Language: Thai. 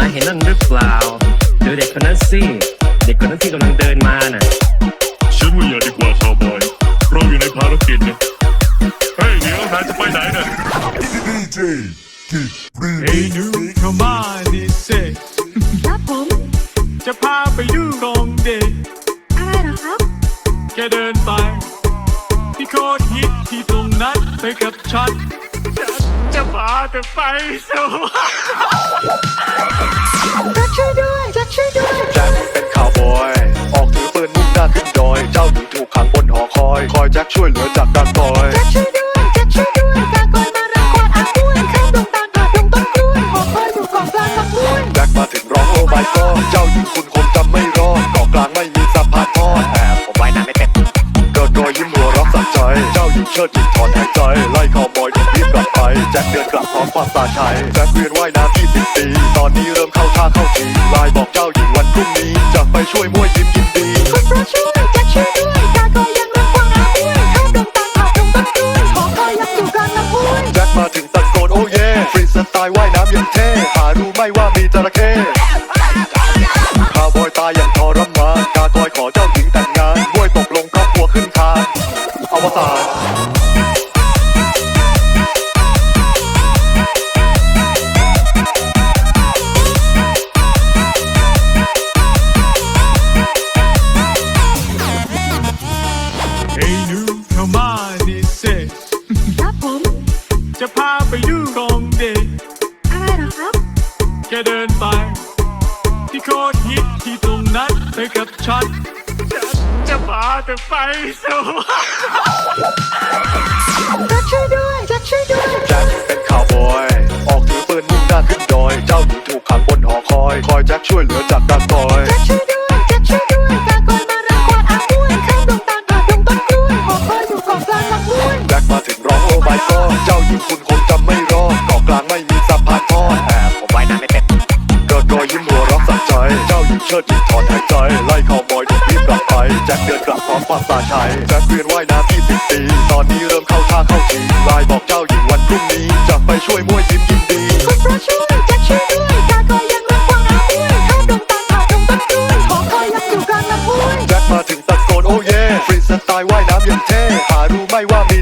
นายเห็นนั่นหรือเปล่าดูเด็กคนนั้นสิเด็กคนนั้นที่กำลังเดินมาน่ะฉันว่าอย่าดีกว่าคาวบอยเราอยู่ในภารกิจนะเฮ้ยเดี๋ยวนายจะไปไหนเนี่ย DJ Kid Free ไอ้หนูเข้ามาดิเซครับผม จะพาไปดูกองเด็กอะไรเหรอครับแค่เดินไป ที่โคตรฮิตที่ตรงนั้นไปกับฉันฉันจะพาเธอไปสวรรค์จะช่วยด้วยจะช่วยด้วยแจ็คเป็นข่าวบอย ออกถือปืนมุ่งหน้าขึ้นดอย เจ้าหญิงถูกขังบนหอคอย คอยแจ็คช่วยเหลือจากดักตอยจะช่วยด้วยจะช่วยด้วยกากอยมารังควานอาบ้วนข้ามดงตาลผ่านดงต้นกล้วยหอคอยอยู่เกาะกลางลำห้วยแจ็คมาถึงร้องโอ้ไม่ก็เจ้าหญิงคุณคงจำไม่รอดเกาะกลางไม่มีสะพานทอดแต่ผมว่ายน้ำไม่เป็นเกิดรอยยิ้มหัวเรักสัใจ เจ้าหญิงเชิดหญิง แจ็คเดินกลับพร้อมความตาชัยแจ็คเรียนว่ายน้ำที่สิบปี ตอนนี้เริ่มเข้าท่าเข้าทีไลน์บอกเจ้าหญิงวันพรุ่งนี้ จะไปช่วยมั่วยิ้มยินดีคุณพระช่วยจะช่วยด้วยกากอยยังรังควานอาบ้วนข้ามดงตาลผ่านดงต้นกล้วยหอคอยยังอยู่กลางลำห้วยแจ็คมาถึงตะโกนโอ้เย่ฟรีสไตล์ว่ายน้ำยังเท่หารู้ไหม่ว่ามีจระเข้ แค่เดินไป ที่โคตรฮิตที่ตรงนั้นไปกับฉันฉันจะพาเธอไปสวรรค์จะช่วยด้วยจะช่วยด้วยแจ็คเป็นข่าวบอย ออกถือปืนมุ่งหน้าขึ้นดอย เจ้าหญิงถูกขังบนหอคอย คอยแจ็คช่วยเหลือจากดักตอย แจ็คเดินกลับพร้อมความตาชัยแจ็คเรียนว่ายน้ำที่สิบปี ตอนนี้เริ่มเข้าท่าเข้าทีไลน์บอกเจ้าหญิงวันพรุ่งนี้ จะไปช่วยมั่วยิ้มยินดีคุณพระช่วยจะช่วยด้วยกากอยยังรังควานอาบ้วนข้ามดงตาลผ่านดงต้นกล้วยหอคอยยังอยู่กลางลำห้วยแจ็คมาถึงตะโกนโอ้เย่ฟรีสไตล์ว่ายน้ำยังเท่หารู้ไหม่ว่ามี